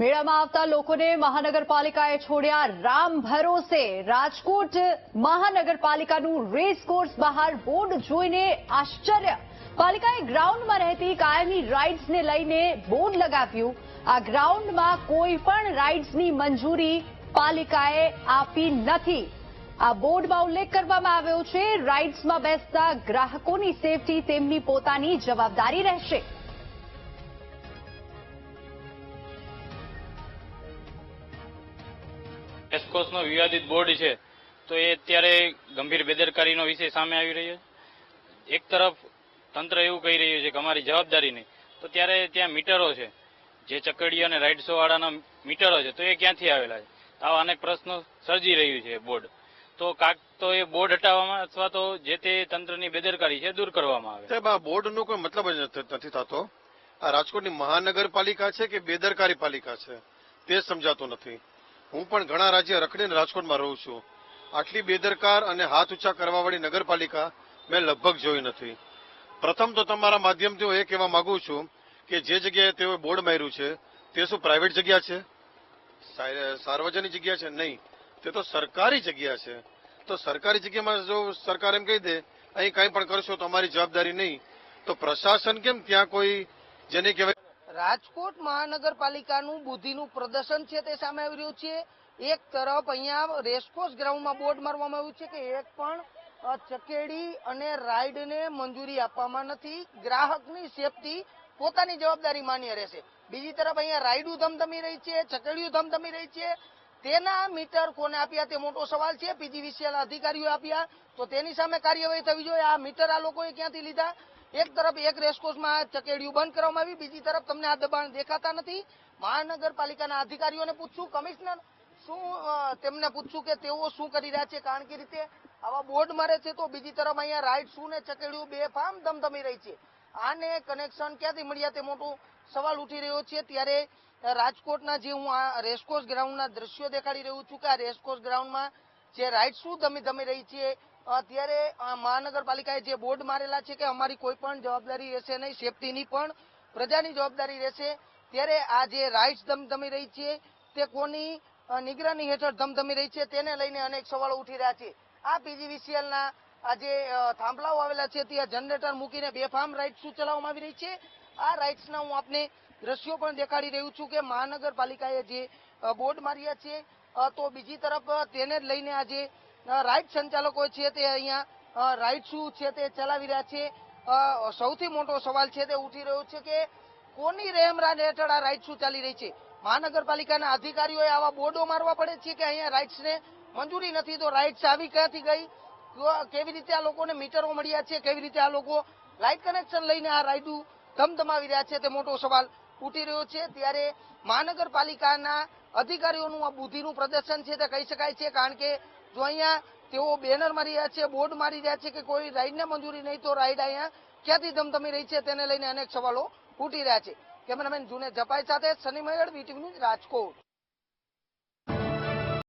મેળામાં આવતા લોકોને મહાનગરપાલિકાએ છોડ્યા રામ ભરોસે. રાજકોટ મહાનગરપાલિકાનું રેસ કોર્સ બહાર બોર્ડ જોઈને આશ્ચર્ય. પાલિકાએ ગ્રાઉન્ડમાં રહેતી કાયમી રાઇડ્સને લઈને બોર્ડ લગાવ્યું. આ ગ્રાઉન્ડમાં કોઈ પણ રાઇડ્સની મંજૂરી પાલિકાએ આપી નથી. આ બોર્ડમાં ઉલ્લેખ કરવામાં આવ્યો છે, રાઇડ્સમાં બેસતા ગ્રાહકોની સેફટી તેમની પોતાની જવાબદારી રહેશે. એસ્કોસનો વિવાદિત બોર્ડ છે, તો એ અત્યારે ગંભીર બેદરકારીનો વિષય સામે આવી રહ્યો છે. એક તરફ તંત્ર એવું કહી રહ્યું છે કે અમારી જવાબદારી નહીં તો ત્યારે ત્યાં મીટરો છે, જે ચકડીઓ અને રાઇડ્સો મીટરો છે, તો એ ક્યાંથી આવેલા છે? આવા અનેક પ્રશ્નો સર્જી રહ્યું છે બોર્ડ. તો કાક તો એ બોર્ડ હટાવવામાં અથવા તો જે તે તંત્રની બેદરકારી છે દૂર કરવામાં આવે. સાહેબ, આ બોર્ડનો કોઈ મતલબ જ નથી થતો. આ રાજકોટની મહાનગરપાલિકા છે કે બેદરકારી પાલિકા છે? તે સમજાતું નથી. હું પણ ઘણા રાજ્ય રખડીને રાજકોટમાં રહું છું. આટલી બેદરકાર અને હાથ ઊંચા કરવાવાળી નગરપાલિકા મેં લગભગ જોઈ નથી. પ્રથમ તો તમારા માધ્યમથી હું એ કહેવા માંગુ છું કે જે જગ્યાએ તેઓએ બોર્ડ માર્યું છે, તે શું પ્રાઇવેટ જગ્યા છે? સાર્વજનિક જગ્યા છે? નહીં. તે તો સરકારી જગ્યા છે. તો સરકારી જગ્યામાં જો સરકાર એમ કહી દે, અહીં કંઈ પણ કરશો તો અમારી જવાબદારી નહીં. તો પ્રશાસન કેમ ત્યાં કોઈ જેને કહેવાય રાજકોટ મહાનગરપાલિકાનું બુદ્ધિનું પ્રદર્શન છે તે સામે આવી રહ્યું છે. એક તરફ અહીંયા રેસકોર્સ ગ્રાઉન્ડમાં બોર્ડ મારવામાં આવ્યું છે કે એક પણ ચકેડી અને રાઇડને મંજૂરી આપવામાં નથી. ગ્રાહકની સેફટી પોતાની જવાબદારી માન્ય રહેશે. બીજી તરફ અહીંયા રાઇડું ધમધમી રહી છે ચકેડીયું ધમધમી રહી છે. તેના મીટર કોને આપ્યા તે મોટો સવાલ છે. પીજીવીસીએલ અધિકારીઓ આપ્યા. તો તેની સામે કાર્યવાહી થવી જોઈએ. આ મીટર આ લોકોએ ક્યાંથી લીધા? એક તરફ એક રેસકોર્સમાં ચકેડિયું બંધ કરવામાં આવી, બીજી તરફ તમને આ દબાણ દેખાતા નથી. મહાનગરપાલિકાના અધિકારીઓને પૂછશું, કમિશનર શું તેમને પૂછશું કે તેઓ શું કરી રહ્યા છે, કારણ કે રીતે આવા બોર્ડ મારે છે તો બીજી તરફ અહીંયા રાઈટ શું ને ચકેડિયું બે ફામ ધમધમી રહી છે. આને કનેક્શન ક્યાંથી મળ્યા તે મોટો સવાલ ઉઠી રહ્યો છે. ત્યારે રાજકોટના જે હું આ રેસકોર્સ ગ્રાઉન્ડના દ્રશ્યો દેખાડી રહ્યું છું કે આ રેસકોર્સ ગ્રાઉન્ડમાં જે રાઈડ શું ધમી ધમી રહી છે? અત્યારે ત્યારે મહાનગરપાલિકાએ જે બોર્ડ મારેલા છે કે અમારી કોઈ પણ જવાબદારી રહેશે નહીં સેફટીની પણ પ્રજાની જવાબદારી રહેશે, ત્યારે આ જે રાઇટ્સ ધમધમી રહી છે, તે કોની નિગરાની હેઠળ ધમધમી રહી છે, તેને લઈને અનેક સવાલો ઉઠી રહ્યા છે. આ પીજીવીસીએલના આ જે થાંભલાઓ આવેલા છે, ત્યાં જનરેટર મૂકીને બેફામ રાઇટ્સ શું ચલાવવામાં આવી રહી છે? આ રાઇટ્સના હું આપને દ્રશ્યો પણ દેખાડી રહ્યું છું કે મહાનગરપાલિકાએ જે બોર્ડ માર્યા છે તો બીજી તરફ તેને જ લઈને આ જે રાઇડ સંચાલકો છે તે અહીંયા રાઈડ શું છે તે ચલાવી રહ્યા છે. સૌથી મોટો સવાલ છે તે ઉઠી રહ્યો છે કે કોની રહેમરાન હેઠળ આ રાઇડ શું ચાલી રહી છે? મહાનગરપાલિકાના અધિકારીઓએ આવા બોર્ડો મારવા પડે છે કે અહીંયા રાઇટ્સને મંજૂરી નથી? તો રાઇટ્સ આવી ક્યાંથી ગઈ? કેવી રીતે આ લોકોને મીટરો મળ્યા છે? કેવી રીતે આ લોકો લાઇટ કનેક્શન લઈને આ રાઇડું ધમધમાવી રહ્યા છે? તે મોટો સવાલ ઉઠી રહ્યો છે ત્યારે મહાનગરપાલિકાના અધિકારીઓનું આ બુદ્ધિનું પ્રદર્શન છે તે કહી શકાય છે કારણ કે જો અહીંયા તેઓ બેનર મારી રહ્યા છે, બોર્ડ મારી રહ્યા છે કે કોઈ રાઈડને મંજૂરી નહીં તો રાઈડ અહીંયા ક્યાંથી ધમધમી રહી છે તેને લઈને અનેક સવાલો ઉઠી રહ્યા છે. કેમેરામેન જુને જપાઈ સાથે સની મયડ વીટીવી ન્યૂઝ રાજકોટ.